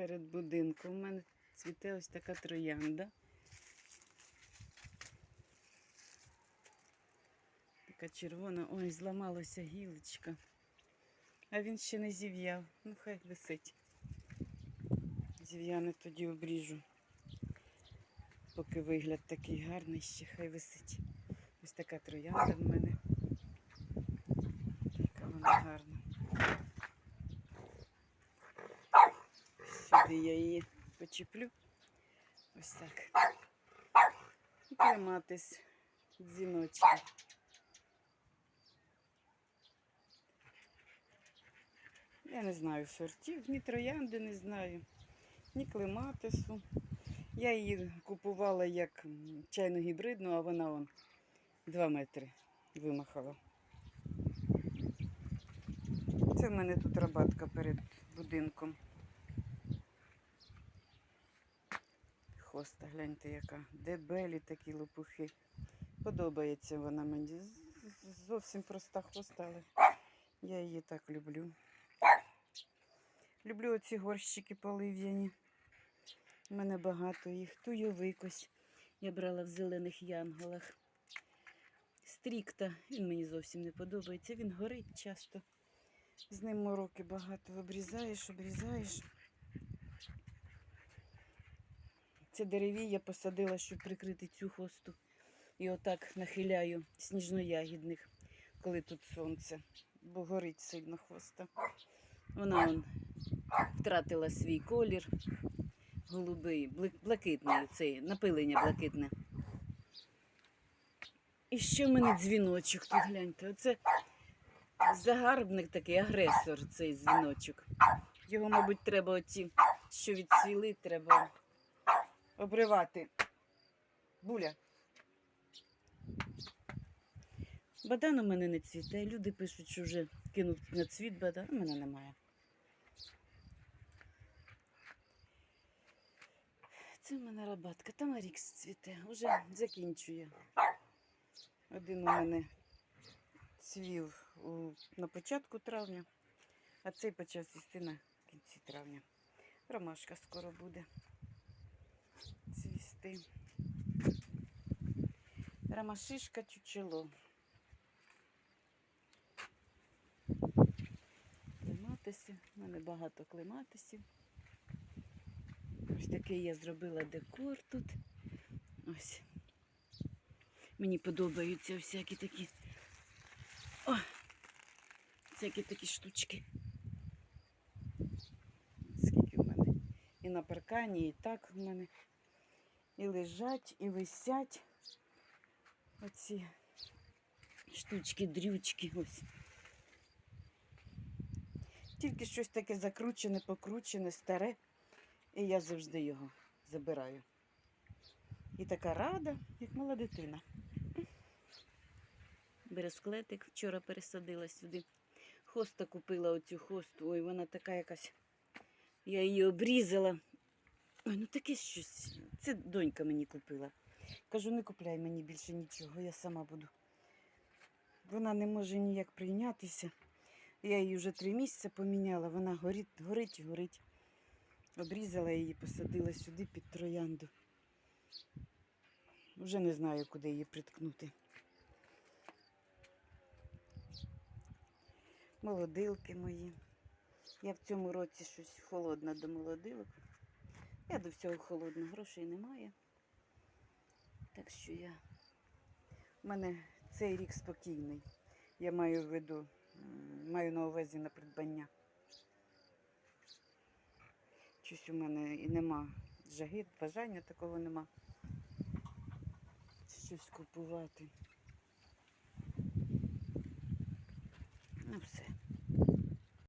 перед будинком. У мене цвіте ось така троянда. Така червона. Ой, зламалася гілочка. А він ще не зів'яв. Ну, хай висить. Зів'яне тоді обріжу. Поки вигляд такий гарний, ще хай висить. Ось така троянда в мене. Яка вона гарна. Сюди я її почеплю. Ось так. І триматись дзвіночки. Я не знаю сортів, ні троянди не знаю, ні клематису. Я її купувала як чайну гібридну, а вона вон 2 метри вимахала. Це в мене тут рабатка перед будинком. Хоста, гляньте яка. Дебелі такі лопухи. Подобається вона мені. Зовсім проста хоста, але я її так люблю. Люблю оці горщики полив'яні. У мене багато їх. Туйовик ось я брала в зелених янголах. Стрікта, він мені зовсім не подобається. Він горить часто. З ним мороки багато. Обрізаєш, обрізаєш. Це дереві я посадила, щоб прикрити цю хосту. І отак нахиляю сніжноягідних, коли тут сонце, бо горить сильно хоста. Вона он, втратила свій колір голубий, блакитний, цей, напилення блакитне. І ще в мене дзвіночок тут гляньте. Оце загарбник такий, агресор, цей дзвіночок. Його, мабуть, треба оці, що відцвіли, треба обривати. Буля. Бадан у мене не цвіте. Люди пишуть, що вже кинув на цвіт бадан. У мене немає. Це в мене рабатка. Там Арікс цвіте. Уже закінчує. Один у мене цвів на початку травня, а цей почав цвісти на кінці травня. Ромашка скоро буде цвісти. Ромашишка чучело. Клематиси. У мене багато клематисів. Ось такий я зробила декор тут. Ось. Мені подобаються всякі такі. О! Всякі такі штучки. Скільки в мене. І на паркані, і так в мене. І лежать, і висять. Оці штучки, дрючки. Ось. Тільки щось таке закручене, покручене, старе. І я завжди його забираю. І така рада, як мала дитина. Бересклетик вчора пересадила сюди. Хоста купила оцю хосту. Ой, вона така якась. Я її обрізала. Ой, ну таке щось. Це донька мені купила. Кажу, не купляй мені більше нічого, я сама буду. Вона не може ніяк прийнятися. Я її вже три місяці поміняла, вона горить, горить горить. Обрізала її, посадила сюди під троянду. Вже не знаю, куди її приткнути. Молодилки мої. Я в цьому році щось холодна до молодилок. Я до всього холодна, грошей немає. Так що я. У мене цей рік спокійний. Я маю в виду, маю на увазі на придбання. Щось у мене і нема жаги, бажання такого нема. Щось купувати. Ну все.